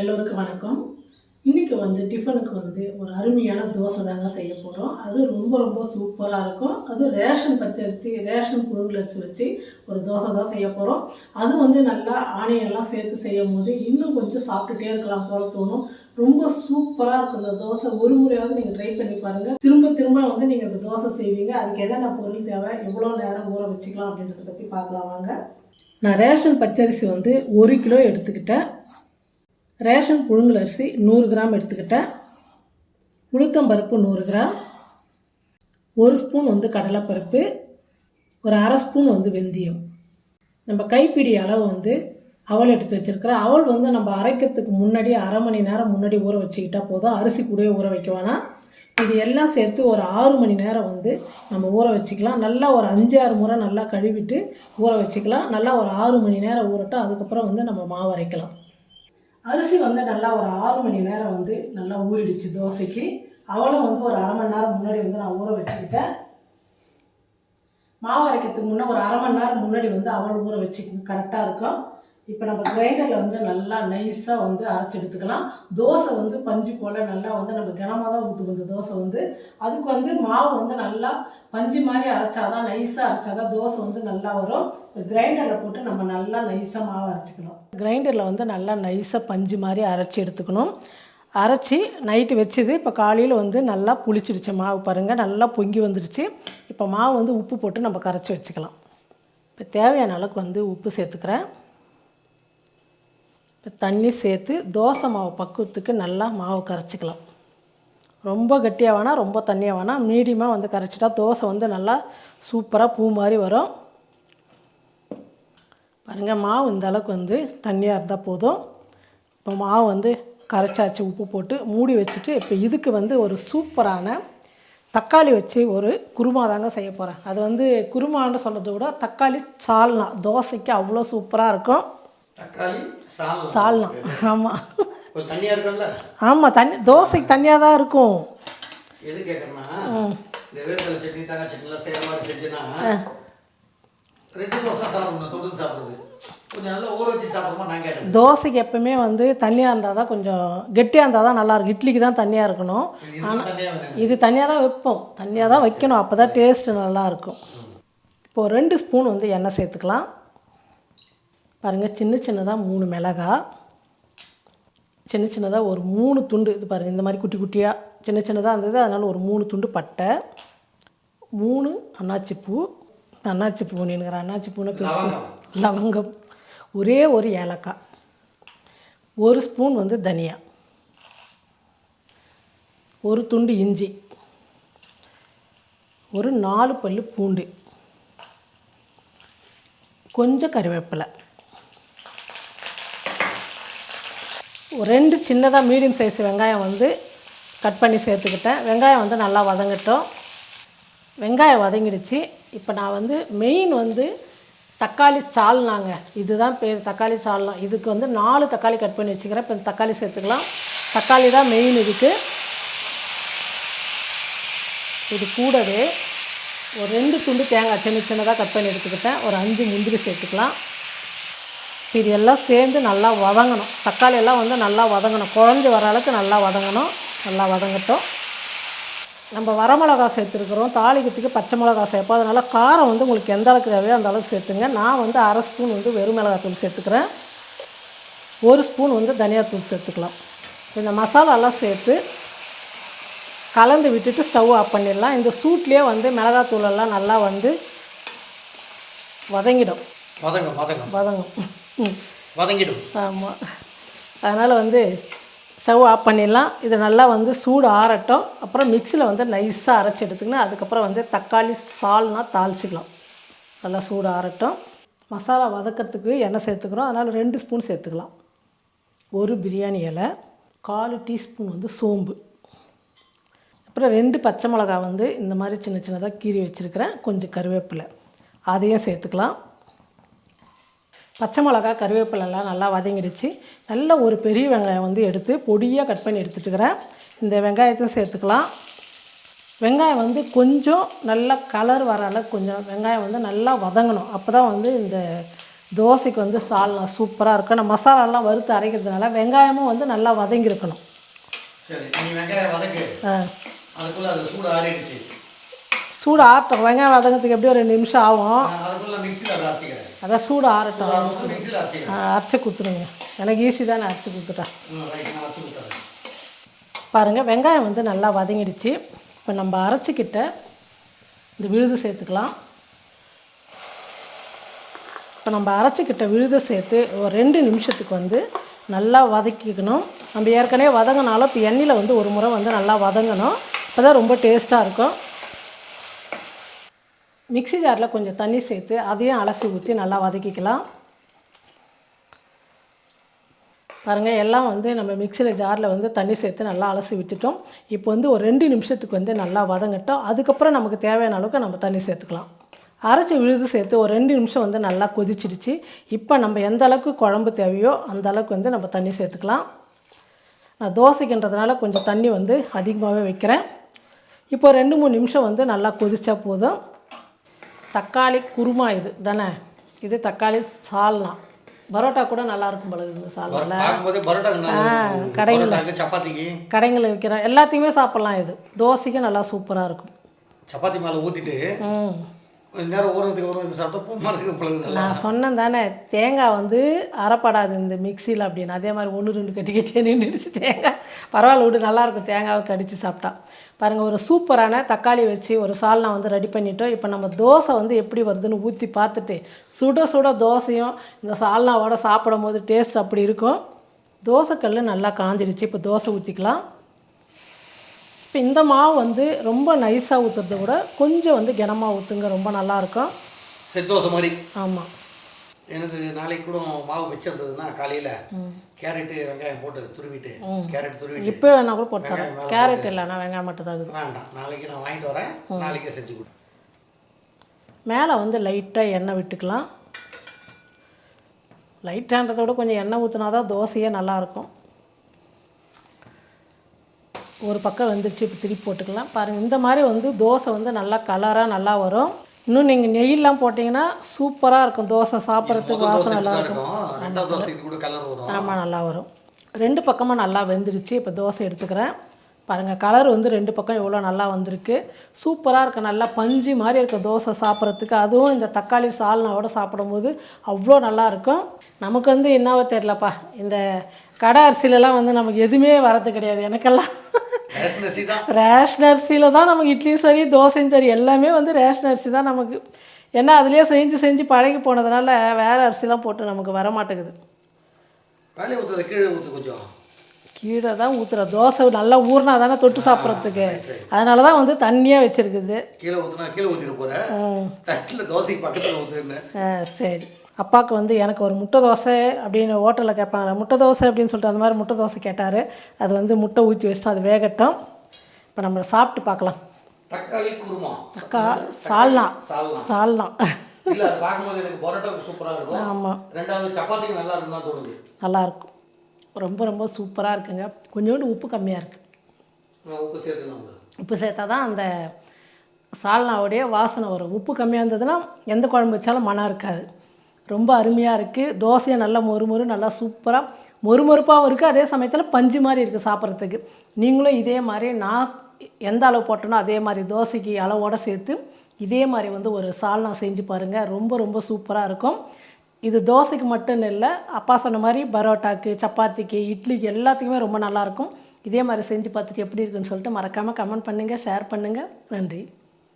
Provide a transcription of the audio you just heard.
எல்லோருக்கும் வணக்கம். இன்றைக்கி வந்து டிஃபனுக்கு வந்து ஒரு அருமையான தோசை தாங்க செய்ய போகிறோம் அது ரொம்ப ரொம்ப சூப்பராக இருக்கும். அது ரேஷன் பச்சரிசி ரேஷன் புழுங்கல் அரிசி வச்சு ஒரு தோசை தான் செய்ய போகிறோம் அது வந்து நல்லா ஆணையெல்லாம் சேர்த்து செய்யும் போது இன்னும் கொஞ்சம் சாப்பிட்டுட்டே இருக்கலாம் போல தோணும். ரொம்ப சூப்பராக இருக்கும் இந்த தோசை. ஒரு முறையாவது நீங்கள் ட்ரை பண்ணி பாருங்கள் திரும்ப திரும்ப வந்து நீங்கள் இந்த தோசை செய்வீங்க. அதுக்கு என்னென்ன பொருள் தேவை எவ்வளோ நேரம் ஊற வச்சுக்கலாம் அப்படின்றத பற்றி பார்க்கலாம் வாங்க. நான் ரேஷன் பச்சரிசி வந்து ஒரு கிலோ எடுத்துக்கிட்டேன். ரேஷன் புழுங்கல் அரிசி நூறு கிராம் எடுத்துக்கிட்டேன். உளுத்தம்பருப்பு நூறு கிராம். ஒரு ஸ்பூன் வந்து கடலைப்பருப்பு. ஒரு அரை ஸ்பூன் வந்து வெந்தயம். நம்ம கைப்பிடி அளவு வந்து அவல் எடுத்து வச்சுருக்கிறேன் அவல் வந்து நம்ம அரைக்கிறதுக்கு முன்னாடி அரை மணி நேரம் முன்னாடி ஊற வச்சுக்கிட்டா போதும். அரிசி கூடவே ஊற வைக்க வேணாம். இது எல்லாம் சேர்த்து ஒரு ஆறு மணி நேரம் வந்து நம்ம ஊற வச்சுக்கலாம். நல்லா ஒரு அஞ்சு ஆறு முறை நல்லா கழுவிட்டு ஊற வச்சுக்கலாம். நல்லா ஒரு ஆறு மணி நேரம் ஊறட்டும். அதுக்கப்புறம் வந்து நம்ம மாவு அரைக்கலாம். அரிசி வந்து நல்லா ஒரு ஆறு மணி நேரம் வந்து நல்லா ஊறிடுச்சு தோசைக்கு. அவளும் வந்து ஒரு அரை மணி நேரம் முன்னாடி வந்து நான் ஊற வச்சுக்கிட்டேன். மாவு அரைக்கிறதுக்கு முன்னே ஒரு அரை மணி நேரம் முன்னாடி வந்து அவள் ஊற வச்சுக்க கரெக்டாக இருக்கும். இப்போ நம்ம கிரைண்டரில் வந்து நல்லா நைஸாக வந்து அரைச்சி எடுத்துக்கலாம். தோசை வந்து பஞ்சு போல் நல்லா வந்து நம்ம கனமாக தான் ஊற்றுவோம் இந்த தோசை வந்து. அதுக்கு வந்து மாவு வந்து நல்லா பஞ்சு மாதிரி அரைச்சாதான் நைஸாக அரைச்சாதான் தோசை வந்து நல்லா வரும். கிரைண்டரில் போட்டு நம்ம நல்லா நைஸாக மாவு அரைச்சிக்கலாம். கிரைண்டரில் வந்து நல்லா நைஸாக பஞ்சு மாதிரி அரைச்சி எடுத்துக்கணும். அரைச்சி நைட்டு வச்சுது இப்போ காலையில் வந்து நல்லா புளிச்சிடுச்சு மாவு பாருங்கள் நல்லா பொங்கி வந்துடுச்சு இப்போ மாவு வந்து உப்பு போட்டு நம்ம கரைச்சி வச்சுக்கலாம். இப்போ தேவையான அளவுக்கு வந்து உப்பு சேர்த்துக்கிறேன். தண்ணி சேர்த்து தோசை மாவு பக்குவத்துக்கு நல்லா மாவு கரைச்சிக்கலாம். ரொம்ப கட்டியாக வேணால் ரொம்ப தண்ணியாக வேணால் மீடியமாக வந்து கரைச்சிட்டா தோசை வந்து நல்லா சூப்பராக பூ மாதிரி வரும். பாருங்கள் மாவு இந்த அளவுக்கு வந்து தண்ணியாக இருந்தால் போதும். இப்போ மாவு வந்து கரைச்சாச்சு உப்பு போட்டு மூடி வச்சுட்டு இப்போ இதுக்கு வந்து ஒரு சூப்பரான தக்காளி வச்சு ஒரு குருமா தாங்க செய்ய போகிறேன் அது வந்து குருமான்னு சொல்கிறத விட தக்காளி சால்னா தோசைக்கு அவ்வளோ சூப்பராக இருக்கும். தக்காளி சால்னா. சால்னா. ஆமாம் ஒரு தண்ணியா இருக்கும்ல? ஆமாம் தண்ணி தோசைக்கு தண்ணியாக தான் இருக்கும். எது கேட்கறேன்னா இந்த வேர்க்கடலை சட்னி தேங்காய் சட்னிலாம் செய்கிற மாதிரி செஞ்சுன்னா ரெண்டு தோசை சாப்பிடணும் தொட்டு சாப்பிடுறது. கொஞ்சம் நல்லா ஊற வச்சு சாப்பிடுமா நான் கேட்டேன். தோசைக்கு எப்பவுமே வந்து தண்ணியாக இருந்தால் தான் கொஞ்சம் கெட்டியாக இருந்தால் தான் நல்லாயிருக்கும் இட்லிக்கு தான் தண்ணியாக இருக்கணும். தண்ணியாக வேணும். இது தனியாக தான் வைப்போம் தனியாக தான் வைக்கணும் அப்போ தான் டேஸ்ட்டு நல்லாயிருக்கும் இப்போது ரெண்டு ஸ்பூன் வந்து எண்ணெய் சேர்த்துக்கலாம். பாருங்கள் சின்ன சின்னதாக மூணு மிளகா. சின்ன சின்னதாக ஒரு மூணு துண்டு. இது பாருங்கள் இந்த மாதிரி குட்டி குட்டியாக சின்ன சின்னதாக இருந்தது அதனால் ஒரு மூணு துண்டு பட்டை. மூணு அன்னாச்சி பூ அன்னாச்சி பூ நினைக்கிறேன் அன்னாச்சி பூனை பேச லவங்கம். ஒரே ஒரு ஏலக்காய். ஒரு ஸ்பூன் வந்து தனியா. ஒரு துண்டு இஞ்சி. ஒரு நாலு பல்லு பூண்டு. கொஞ்சம் கறிவேப்பிலை ஒரு ரெண்டு சின்னதாக மீடியம் சைஸ் வெங்காயம் வந்து கட் பண்ணி சேர்த்துக்கிட்டேன். வெங்காயம் வந்து நல்லா வதங்கட்டும். வெங்காயம் வதங்கிடுச்சு. இப்போ நான் வந்து மெயின் வந்து தக்காளி சால்னாங்க. இதுதான் பேர் தக்காளி சால்னா. இதுக்கு வந்து நாலு தக்காளி கட் பண்ணி வச்சுக்கிறேன். இப்போ தக்காளி சேர்த்துக்கலாம். தக்காளி தான் மெயின் இதுக்கு. இது கூடவே ஒரு ரெண்டு துண்டு தேங்காய் சின்ன சின்னதாக கட் பண்ணி எடுத்துக்கிட்டேன். ஒரு அஞ்சு முந்திரி சேர்த்துக்கலாம். இது எல்லாம் சேர்ந்து நல்லா வதங்கணும். தக்காளி எல்லாம் வந்து நல்லா வதங்கணும். குழஞ்சி வர அளவுக்கு நல்லா வதங்கணும். நல்லா வதங்கட்டும். நம்ம வரமிளகா சேர்த்துருக்குறோம். தாளிக்கிறதுக்கு பச்சை மிளகா சேர்ப்போம். அதனால் காரம் வந்து உங்களுக்கு எந்த அளவுக்கு தேவையோ அந்த அளவுக்கு சேர்த்துங்க. நான் வந்து அரை ஸ்பூன் வந்து வெறும் மிளகாத்தூள் சேர்த்துக்கிறேன். ஒரு ஸ்பூன் வந்து தனியாத்தூள் சேர்த்துக்கலாம். இந்த மசாலாலாம் சேர்த்து கலந்து விட்டுட்டு ஸ்டவ் ஆஃப் பண்ணிடலாம். இந்த சூட்லேயே வந்து மிளகாத்தூள் எல்லாம் நல்லா வந்து வதங்கிடும். வதங்கும் வதங்கும். வதங்கும். வதங்கிடும். ஆமாம் அதனால் வந்து ஸ்டவ் ஆஃப் பண்ணிடலாம். இது நல்லா வந்து சூடு ஆறட்டும். அப்புறம் மிக்சியில் வந்து நைஸாக அரைச்சி எடுத்துக்கணும் அதுக்கப்புறம் வந்து தக்காளி சால்னா தாளிச்சிக்கலாம். நல்லா சூடு ஆறட்டும். மசாலா வதக்கிறதுக்கு எண்ணெய் சேர்த்துக்கிறோம். அதனால் ரெண்டு ஸ்பூன் சேர்த்துக்கலாம். ஒரு பிரியாணி இலை கால் டீஸ்பூன் வந்து சோம்பு. அப்புறம் ரெண்டு பச்சை மிளகா வந்து இந்த மாதிரி சின்ன சின்னதாக கீறி வச்சுருக்கிறேன். கொஞ்சம் கருவேப்பிலை. அதையும் சேர்த்துக்கலாம். பச்சை மிளகா கருவேப்பிலெல்லாம் நல்லா வதங்கிடுச்சு நல்ல ஒரு பெரிய வெங்காயம் வந்து எடுத்து பொடியாக கட் பண்ணி எடுத்துட்டுக்கிறேன் இந்த வெங்காயத்தையும் சேர்த்துக்கலாம். வெங்காயம் வந்து கொஞ்சம் நல்லா கலர் வர அளவுக்கு கொஞ்சம் வெங்காயம் வந்து நல்லா வதங்கணும். அப்போ தான் வந்து இந்த தோசைக்கு வந்து சால்னா சூப்பராக இருக்கும். நம்ம மசாலாலாம் வறுத்து அரைக்கிறதுனால வெங்காயமும் வந்து நல்லா வதங்கியிருக்கணும். சூடு ஆறட்டும். வெங்காயம் வதங்கிறதுக்கு எப்படியும் ஒரு ரெண்டு நிமிஷம் ஆகும். அதான் சூடு ஆறட்டும். அரைச்சி கொடுத்துருங்க. எனக்கு ஈஸி தானே அரைச்சி கொடுத்துட்டேன் பாருங்கள் வெங்காயம் வந்து நல்லா வதங்கிடுச்சு. இப்போ நம்ம அரைச்சிக்கிட்ட இந்த விழுது சேர்த்துக்கலாம். இப்போ நம்ம அரைச்சிக்கிட்ட விழுதை சேர்த்து ஒரு ரெண்டு நிமிஷத்துக்கு வந்து நல்லா வதக்கிக்கணும். நம்ம ஏற்கனவே வதங்கினாலும் இப்போ எண்ணெயில் வந்து ஒரு முறை வந்து நல்லா வதங்கணும். அப்போ தான் ரொம்ப டேஸ்ட்டாக இருக்கும். மிக்ஸி ஜாரில் கொஞ்சம் தண்ணி சேர்த்து அதையும் அலசி ஊற்றி நல்லா வதக்கிக்கலாம். பாருங்கள் எல்லாம் வந்து நம்ம மிக்சியில் ஜாரில் வந்து தண்ணி சேர்த்து நல்லா அலசி விட்டுட்டோம். இப்போ வந்து ஒரு ரெண்டு நிமிஷத்துக்கு வந்து நல்லா வதங்கட்டும். அதுக்கப்புறம் நமக்கு தேவையான அளவுக்கு நம்ம தண்ணி சேர்த்துக்கலாம். அரைச்சி விழுது சேர்த்து ஒரு ரெண்டு நிமிஷம் வந்து நல்லா கொதிச்சிடுச்சு. இப்போ நம்ம எந்த அளவுக்கு குழம்பு தேவையோ அந்த அளவுக்கு வந்து நம்ம தண்ணி சேர்த்துக்கலாம். நான் தோசைக்கின்றதுனால கொஞ்சம் தண்ணி வந்து அதிகமாகவே வைக்கிறேன். இப்போ ரெண்டு மூணு நிமிஷம் வந்து நல்லா கொதித்தா போதும். தக்காளி குருமா இது தானே? இது தக்காளி சால்னா. பரோட்டா கூட நல்லா இருக்கும் போல இந்த கடைங்கள்ல. பரோட்டாக்கு சப்பாத்திக்கு? கடைங்களில் விற்கிற எல்லாத்தையுமே சாப்பிட்லாம் இது. தோசைக்கும் நல்லா சூப்பராக இருக்கும். சப்பாத்தி மேலே ஊற்றிட்டு ம். கொஞ்ச நேரம் ஊறதுக்கு அப்புறம் இது சாப்பிட்டா பூமா நான் சொன்னேன் தானே தேங்காய் வந்து அரைப்படாது இந்த மிக்சியில் அப்படின்னு. அதே மாதிரி ஒன்று ரெண்டு கட்டி கட்டியே நின்றுடுச்சு தேங்காய். பரவாயில்ல விட்டு நல்லாயிருக்கும் தேங்காவை கடித்து சாப்பிட்டா. பாருங்கள் ஒரு சூப்பரான தக்காளி வச்சு ஒரு சால்னா வந்து ரெடி பண்ணிட்டோம். இப்போ நம்ம தோசை வந்து எப்படி வருதுன்னு ஊற்றி பார்த்துட்டு சுட சுட தோசையும் இந்த சால்னாவோட சாப்பிடும் போது டேஸ்ட் அப்படி இருக்கும். தோசைக்கல் நல்லா காஞ்சிடுச்சு இப்போ தோசை ஊற்றிக்கலாம் இப்போ இந்த மாவு வந்து ரொம்ப நைஸாக ஊற்றுறத விட கொஞ்சம் வந்து கனமாக ஊற்றுங்க ரொம்ப நல்லாயிருக்கும் செட் தோசை மாதிரி. ஆமாம் எனக்கு நாளைக்கு கூட மாவு வச்சிருந்ததுன்னா காலையில் கேரட்டு வெங்காயம் போட்டு துருவிட்டு கேரட் துருவிட்டு இப்போ வேணா கூட போட்டு தரேன். கேரட் இல்லைண்ணா வெங்காயம் மட்டும் தான் வேண்டாம் நாளைக்கு நான் வாங்கிட்டு வரேன். நாளைக்கே செஞ்சு கொடு. மேலே வந்து லைட்டாக எண்ணெய் விட்டுக்கலாம். லைட்டான்றதை விட கொஞ்சம் எண்ணெய் ஊற்றினா தான் தோசையே நல்லாயிருக்கும் ஒரு பக்கம் வந்துருச்சு இப்போ திருப்பி போட்டுக்கலாம். பாருங்கள் இந்த மாதிரி வந்து தோசை வந்து நல்லா கலராக நல்லா வரும். இன்னும் நீங்கள் நெய்யெல்லாம் போட்டிங்கன்னா சூப்பராக இருக்கும். தோசை சாப்பிட்றதுக்கு தோசை நல்லா இருக்கும். ஆமாம் நல்லா வரும். ரெண்டு பக்கமும் நல்லா வெந்துருச்சு. இப்போ தோசை எடுத்துக்கிறேன். பாருங்கள் கலர் வந்து ரெண்டு பக்கம் எவ்வளோ நல்லா வந்திருக்கு. சூப்பராக இருக்கு நல்லா பஞ்சு மாதிரி இருக்க தோசை சாப்பிட்றதுக்கு. அதுவும் இந்த தக்காளி சால்னாவோட சாப்பிடும்போது அவ்வளோ நல்லா இருக்கும். நமக்கு வந்து என்னவோ தெரிலப்பா இந்த கடை அரிசிலலாம் வந்து நமக்கு எதுவுமே வரது கிடையாது. எனக்கெல்லாம் ரேஷன் அரிசியில் தான் நமக்கு இட்லியும் சரி தோசையும் சரி எல்லாமே வந்து ரேஷன் அரிசி தான் நமக்கு. ஏன்னா அதுலேயே செஞ்சு செஞ்சு பழகி போனதுனால வேறு அரிசிலாம் போட்டு நமக்கு வர மாட்டேங்குது கீழே தான் ஊற்றுற தோசை நல்லா ஊறினா தானே தொட்டு சாப்பிட்றதுக்கு. அதனால தான் வந்து தண்ணியாக வச்சுருக்குது. கீழே ஊற்றுனா கீழே ஊற்றிட்டு போகிறேன் தட்டில் தோசைக்கு பக்கத்தில் ஊற்றுன்னு சரி. அப்பாவுக்கு வந்து எனக்கு ஒரு முட்டை தோசை அப்படின்னு ஹோட்டலில் கேட்பாங்க முட்டை தோசை அப்படின்னு சொல்லிட்டு அந்த மாதிரி முட்டை தோசை கேட்டார். அது வந்து முட்டை ஊற்றி வச்சுட்டு அது வேகட்டும். இப்போ நம்ம சாப்பிட்டு பார்க்கலாம். தக்காளி குருமா. அக்கா சால்னா. சால்னா. ஆமாம் நல்லா இருக்கும். ரொம்ப ரொம்ப சூப்பராக இருக்குங்க. கொஞ்சோண்டு உப்பு கம்மியாக இருக்குது. உப்பு சேர்த்தா தான் அந்த சால்னாவுடைய வாசனை வரும். உப்பு கம்மியாக இருந்ததுன்னா எந்த குழம்பு வச்சாலும் மனம் இருக்காது. ரொம்ப அருமையாக இருக்குது தோசையும் நல்லா மொறுமொறு நல்லா சூப்பராக மொறுமொறுப்பாகவும் இருக்குது அதே சமயத்தில் பஞ்சு மாதிரி இருக்குது சாப்பிட்றதுக்கு. நீங்களும் இதே மாதிரி நான் எந்த அளவு போட்டேனோ அதே மாதிரி தோசைக்கு அளவோடு சேர்த்து இதே மாதிரி வந்து ஒரு சால்னா செஞ்சு பாருங்கள் ரொம்ப ரொம்ப சூப்பராக இருக்கும். இது தோசைக்கு மட்டும் இல்லை அப்பா சொன்ன மாதிரி பரோட்டாக்கு சப்பாத்திக்கு இட்லிக்கு எல்லாத்துக்குமே ரொம்ப நல்லாயிருக்கும் இதே மாதிரி செஞ்சு பார்த்துட்டு எப்படி இருக்குன்னு சொல்லிட்டு மறக்காமல் கமெண்ட் பண்ணுங்கள் ஷேர் பண்ணுங்கள் நன்றி.